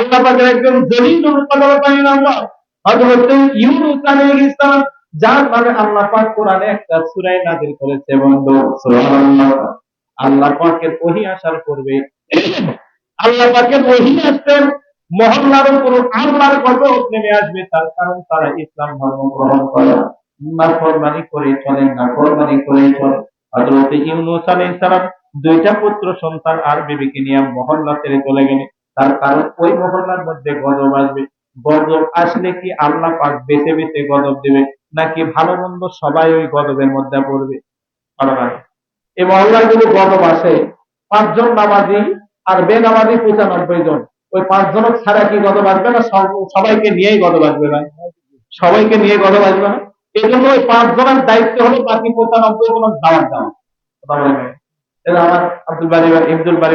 আল্লাহ পাকের একজন জলিলুল কদর পয়গম্বর হযরত ইউনূস আলাইহিস সালাম, যার নামে আল্লাহ পাক কোরআনে একটা সূরা নাযিল করেছে, বন্ধু, সুবহানাল্লাহ। আল্লাহ পাকের ওহী আসার পূর্বে আল্লাহ পাকের ওহী আসতেন, মহল্লার উপর আল্লাহর গজব নেমে আসবে, তার কারণ তারা ইসলাম ধর্ম গ্রহণ করে। না ফরমানি করে চলেন না ফরমানি করে চলে। হযরত ইউনূস আলাইহিস সালাম দুইটা পুত্র সন্তান আর বিবিকে নিয়ে মহল্লা ছেড়ে চলে গেলেন। তার কারণ ওই মহল্লার মধ্যে গজব আসবে। গজব আসলে কি আল্লাহ পাক বেছে বেছে গজব দেবে নাকি ভালো মন্দ সবাই ওই গজবের মধ্যে পড়বে? এই মহল্লায় যদি গজব আসে, পাঁচজন নামাজি আর বেনামাজি পঁচানব্বই জন, ওই পাঁচজন ছাড়া কি গজব আসবে না? সবাইকে নিয়েই গজব আসবে না? সবাইকে নিয়ে গজব আসবে না? এই জন্য ওই পাঁচজনের দায়িত্ব হলো বাকি পঁচানব্বই জন দাওয়াত দেওয়া। আমার আব্দুল ভাই, ইবদুল ভাই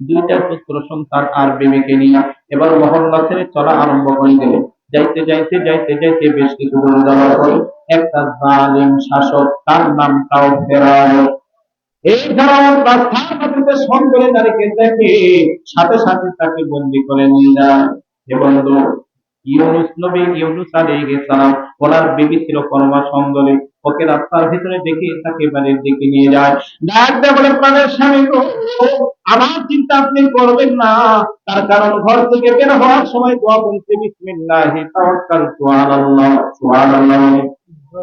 দুইটা পুত্র সন্তান আর বেবিকে নিয়ে এবার মহল্লা ছেড়ে চলা আরম্ভ করে দিল। যাইতে যাইতে যাইতে যাইতে বেশ কিছু দূর যাওয়ার পরে একটা জালিম শাসক তার নামটাও ফেরাও এই ধরনের রাস্তার মধ্যে সঙ্গে তারিখে দেখে সাথে সাথে তাকে বন্দি করে নিয়ে যায় এবং ইউনুস নবী, ইউনুস আলাইহিস সালাম, ওনার বিবি ছিল ওকে রাস্তার ভিতরে দেখে তাকে বাড়ির দিকে নিয়ে যায়। ডাক প্রাণের স্বামী গো, আমার চিন্তা আপনি করবেন না। তার কারণ ঘর থেকে বের হওয়ার সময় দোয়া বলতে বিসমিল্লাহি সুবহানাল্লাহ।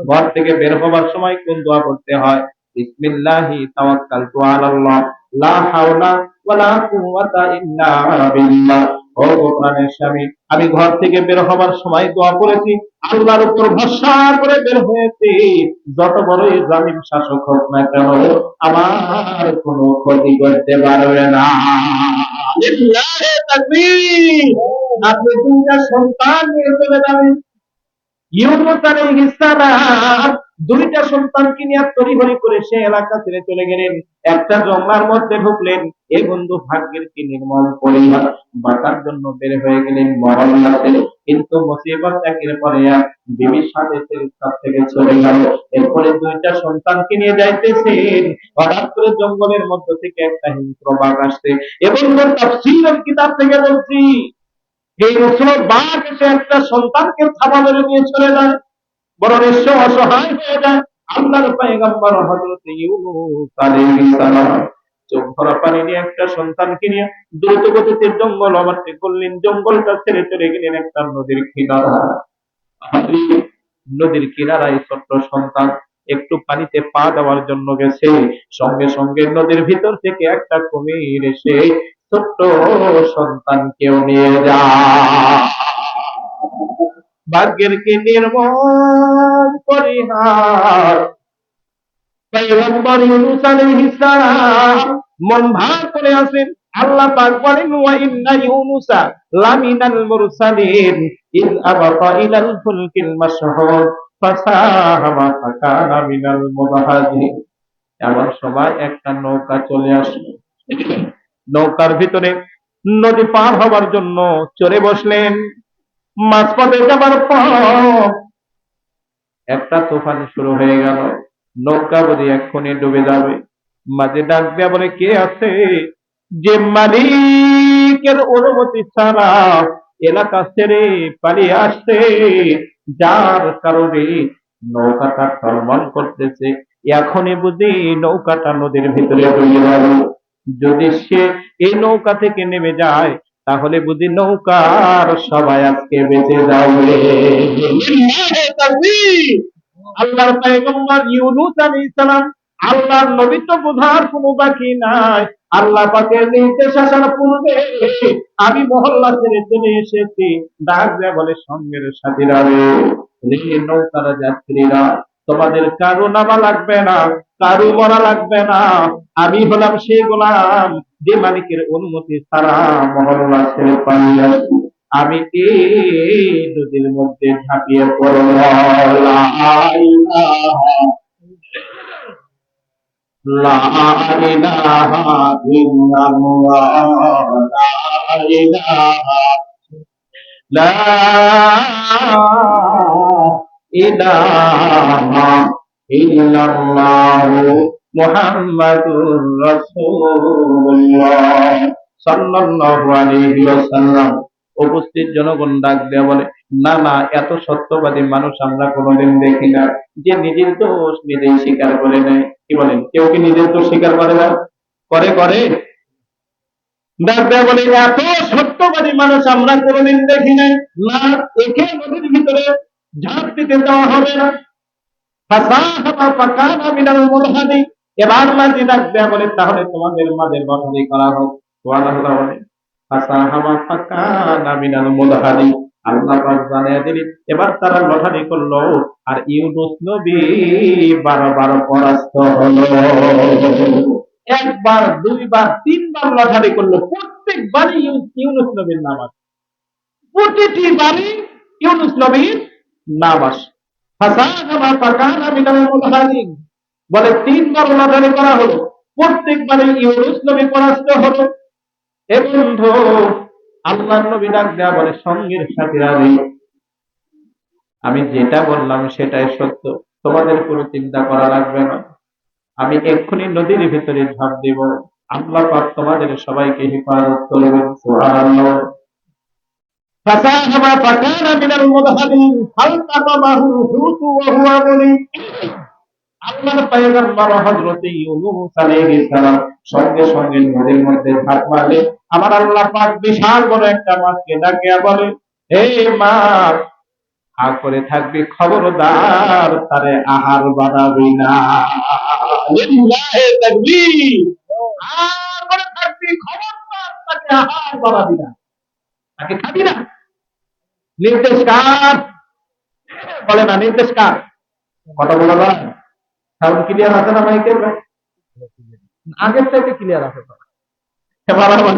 ঘর থেকে বের হবার সময় কোন দোয়া পড়তে হয়? বিসমিল্লাহি তাওয়াক্কালতু আলাল্লাহ, লা হাওলা ওয়ালা কুওয়াতা ইল্লা বিল্লাহ। ও কোরআনের স্বামী আমি ঘর থেকে বের হবার সময় দোয়া করেছি, আল্লাহর উপর ভরসা করে বের হয়েছি। যত বড়ই জালিম শাসক হোক না কেন, আমার কোনো ক্ষতি করতে পারবে না। আপনি দুইটা সন্তান নিয়ে চলে যাবেন। ইউনুস আলাইহিস দুইটা সন্তানকে নিয়ে তড়িঘড়ি করে সে এলাকা ছেড়ে চলে গেলেন। একটা জঙ্গলার মধ্যে ঢুকলেন। এ বন্ধু ভাগ্যের কি নির্মল পরিবার? বাঁচার জন্য বের হয়ে গেলেন মহল্লা ছেড়ে কিন্তু মুসিবত একের পরে থেকে চলে গেল। এরপরে দুইটা সন্তানকে নিয়ে যাইতেছেন। হঠাৎ করে জঙ্গলের মধ্য থেকে একটা হিংস্র বাঘ আসছে। এবং তাফসীরের কিতাব থেকে বলছি। এই রসুল বাঘ এসে একটা সন্তানকে থাবা মেরে নিয়ে চলে যায়। বড় অসহায় হয়ে যায়। আল্লাহর চোখ ভরা পানি নিয়ে একটা সন্তানকে নিয়ে দ্রুত গতিতে জঙ্গল অবর্তী করলেন জঙ্গলটা ছেড়ে চলে গেলেন একটা নদীর কিনারা। নদীর কিনারায় ছোট্ট সন্তান একটু পানিতে পা দেওয়ার জন্য গেছে। সঙ্গে সঙ্গে নদীর ভিতর থেকে একটা কুমির এসে ছোট্ট সন্তানকেও নিয়ে যায়। ভাগ্যের কি নির্মম পরিহার। মন ভার করে আছেন আল্লাহ পাক বলেন, ওয়া ইন্না ইউনুসা লামিনাল মুরসালিন ইয আবাকা ইলাল ফুলকিল মাশহুর ফাসাহামা ফাকানা মিনাল মুদহাজিন এমন সময় একটা নৌকা চলে আসলো। নৌকার ভিতরে নদী পার হবার জন্য চড়ে বসলেন। মাঝপথে যাবার একটা তুফান শুরু হয়ে গেল। নৌকা বুঝি এক্ষুনি ডুবে যাবে, মাঝে ডাক দেয়া বলে, কে আছে? যে মালিকের অনুমতি ছাড়া এলাকা ছেড়ে পালিয়ে আসছে, যার কারণে নৌকাটা টলমল করতেছে। এখনই বুঝি নৌকাটা নদীর ভিতরে ডুবে যদি সে এই নৌকা থেকে নেমে যায় তাহলে বুঝি নৌকার সবাই আজকে বেঁচে যাবে। আল্লাহর পয়গম্বর ইউনূস আলাইহিস সালাম আল্লাহর নবী তো বোঝার কোনো বাকি নাই। আল্লাহ পাকের নির্দেশ আসার পূর্বে আমি মহল্লা ছেড়ে চলে এসেছি। ডাক দেয়া বলে সঙ্গের সাথীরা রে নৌকার যাত্রীরা, তোমাদের কারও নামা লাগবে না, কারও মরা লাগবে না। আমি হলাম সেই গোলাম যে মালিকের অনুমতি ছাড়া মহল্লা ছেড়ে পালিয়ে আমি এই নদীর মধ্যে ঝাঁপিয়ে ইল্লাল্লাহ। মুহাম্মাদুর রাসূলুল্লাহ সাল্লাল্লাহু আলাইহি ওয়াসাল্লাম। উপস্থিত জনগণ ডাক দেয়া বলে, না না, এত সত্যবাদী মানুষ আমরা কোনোদিন দেখি না। যে নিজের দোষ নিজেই স্বীকার করে নেয়। কি বলেন? কেউ কি নিজের দোষ স্বীকার করে না? করে করে। ডাক দেয়া বলে, এত সত্যবাদী মানুষ আমরা কোনোদিন দেখি নাই। না, একে নদীর ভিতরে ঝাঁপ দিতে দেওয়া হবে না। ফাসাহাবা ফাকানা মিনাল মুলহাদি এবার মাঝে ডাক দেয়া বলে, তাহলে তোমাদের মাঝে লটারি করা হোক। বলে আল্লাহ পাক জানিয়ে এবার তারা করল, আর ইউনুস নবী বারবার পরাস্ত হলো। একবার, দুইবার, তিনবার লটারি করল, প্রত্যেকবারই ইউ- ইউনুস নবীর নাম আসে। প্রতিটি বারই ইউনুস নবীর নাম আসে। ফাসাহাবা ফাকানা বলে তিনবার লটারি করা হলো প্রত্যেকবারে ইউনুস নবী পরাস্ত হলো এ বন্ধু আল্লাহ নবী ডাক দেয়া বলে সঙ্গের সাথীরা রে আমি যেটা বললাম সেটাই সত্য তোমাদের কোনো চিন্তা করা লাগবে না আমি এক্ষুনি নদীর ভিতরে ঝাঁপ দিব আল্লাহ পাক তোমাদের সবাইকে হেফাজত করবেন সুবহানাল্লাহ فساهم فكان من المدهدين فالتقمه الحوت وهو مليم আল্লাহর পয়গম্বর হযরত ইউনূস আলাইহিস সালাম সঙ্গে সঙ্গে নদীর মধ্যে ঝাঁপ মারলে আমার আল্লাহ পাক বিশাল বড় একটা মাছকে ডাকিয়া বলে, হে মাছ হা করে থাকবি খবরদার, তারে আহার বানাবি না। তাকে খাবি না। নির্দেশ কার বলে, না নির্দেশ কার কথা বলা যায়। সাউন্ড ক্লিয়ার আছে না মাইকের আগের চাইতে ক্লিয়ার আছে এবার আবার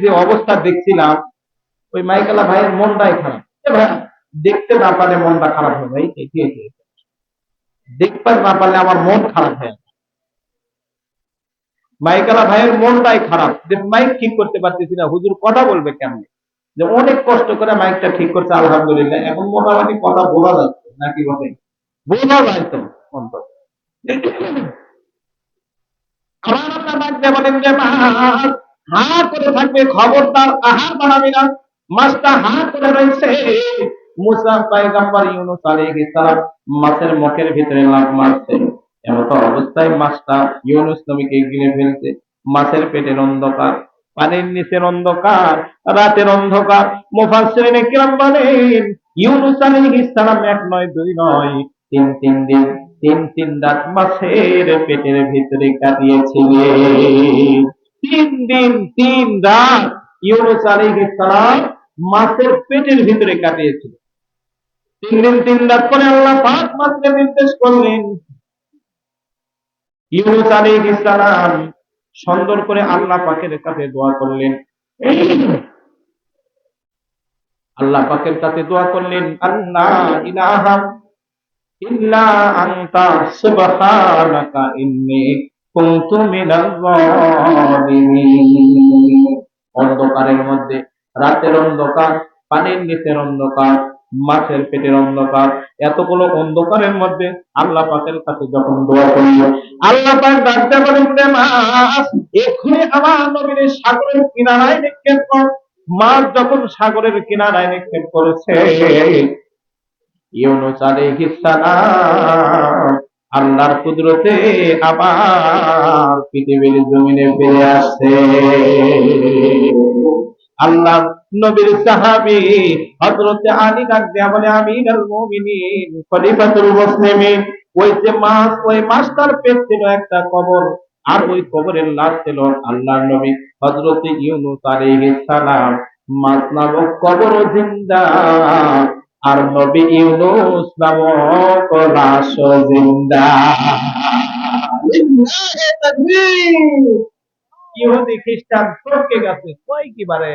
যে অবস্থা দেখছিলাম, ওই মাইকালা ভাইয়ের মনটাই খারাপ দেখতে না পারলে মনটা খারাপ ভাই। দেখতে না পারলে আমার মন খারাপ হয় মাইকালা ভাইয়ের মনটাই খারাপ। যে মাইক ঠিক করতে পারতেছি না, হুজুর কথা বলবে কেমন? যে অনেক কষ্ট করে মাইকটা ঠিক করছে, আলহামদুলিল্লাহ। এখন মোটামুটি কথা বলা যাচ্ছে, নাকি বলে বোঝা যায় তো, অন্তত। আবার মাছের মুখের ভিতরে লাফ মারছে। এমত অবস্থায় মাছটা ইউনুস নবীকে গিলে ফেলছে। মাছের পেটের অন্ধকার, পানির নিচের অন্ধকার, রাতের অন্ধকার। মুফাসসিরিন কিরাম বলেন, ইউনুস আলাইহিস সালাম এক নয়, দুই নয়, তিন তিন দিন, তিন তিন রাত মাছের পেটের ভিতরে কাটিয়েছিলেন। তিন দিন, তিন রাত ইউনুস আলাইহিস সালাম মাছের পেটের ভিতরে কাটিয়েছিল তিন দিন, তিন রাত পরে আল্লাহ পাক মাছকে নির্দেশ করলেন ইউনুস আলাইহিস সালাম সুন্দর করে আল্লাহ পাকের কাছে দোয়া করলেন। আল্লাহ পাকের কাছে দোয়া করলেন আল্লাহ ইলাহা ইল্লা আনতা সুবহানাকা কুনতু মিনাল যালিমিন। অন্ধকারের মধ্যে, রাতের অন্ধকার, পানির নিচের অন্ধকার মাছের পেটের অন্ধকার, এতগুলো অন্ধকারের মধ্যে আল্লাহ পাকের কাছে যখন দোয়া করল, আল্লাহ পাক ডাকতে বলেন মাছ এক্ষুনি আমার নবীর সাগরের কিনারায় নিক্ষেপ কর। মাছ যখন সাগরের কিনারায় নিক্ষেপ করেছে, ইউনুস আলাইহিস সালাম আল্লাহর কুদরতে আবার পৃথিবীর জমিনে ফিরে আসছে। আল্লাহ নবীর সাহাবী হযরতে আলী ডাক দেয়া বলে আমিরুল মুমিনিন, খলিফাতুল মুসলিমিন। ওই যে মাছ ওই মাছটার পেট ছিল একটা কবর, আর ওই কবরের লাশ ছিল আল্লাহর নবী হযরতে ইউনুস আলাইহিস সালাম। মাছ নামক কবর জিন্দা, আর নবী ইউনুস নামক লাশ জিন্দা। ইহুদি খ্রিস্টান টপকে গেছে, কয় কি বারে?